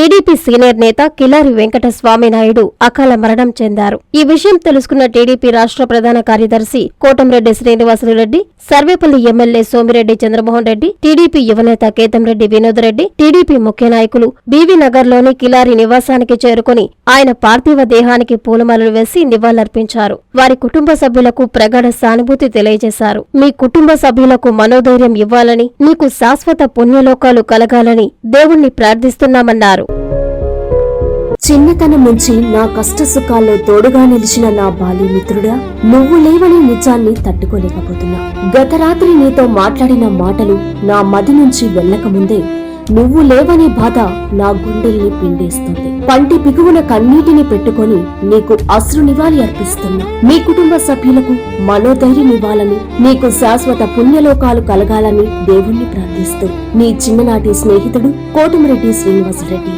TDP senior నేత కిలారి వెంకట నాయుడు అకాల మరణం చెందారు. ఈ విషయం తెలుసుకున్న టీడీపీ రాష్ట్ర ప్రధాన కార్యదర్శి కోటంరెడ్డి శ్రీనివాసులు రెడ్డి సర్వేపల్లి ఎమ్మెల్యే సోమిరెడ్డి చంద్రమోహన్ రెడ్డి టీడీపీ యువనేత కేతంరెడ్డి వినోదరెడ్డి టీడీపీ ముఖ్య నాయకులు బీవీ నగర్లోని కిలారి నివాసానికి చేరుకుని ఆయన పార్థివ దేహానికి పూలమాలలు వేసి నివాళులర్పించారు. వారి కుటుంబ సభ్యులకు ప్రగాఢ సానుభూతి తెలియజేశారు. మీ కుటుంబ సభ్యులకు మనోధైర్యం ఇవ్వాలని మీకు శాశ్వత పుణ్యలోకాలు కలగాలని దేవుణ్ణి ప్రార్థిస్తున్నామన్నారు. చిన్నతనం నుంచి నా కష్ట సుఖాల్లో తోడుగా నిలిచిన నా బాల్యమిత్రుడా నువ్వు లేవని నిజాన్ని తట్టుకోలేకపోతున్నా. గత రాత్రి నీతో మాట్లాడిన మాటలు నా మది నుంచి వెళ్ళకముందే నువ్వు లేవనే బాధ నా గుండెల్ని పిండేస్తుంది. పంటి పిగువున కన్నీటిని పెట్టుకొని నీకు అశ్రు నివాళి అర్పిస్తున్నా. మీ కుటుంబ సభ్యులకు మనోధైర్యం ఇవ్వాలని నీకు శాశ్వత పుణ్యలోకాలు కలగాలని దేవుణ్ణి ప్రార్థిస్తూ నీ చిన్ననాటి స్నేహితుడు కోటమిరెడ్డి శ్రీనివాసరెడ్డి.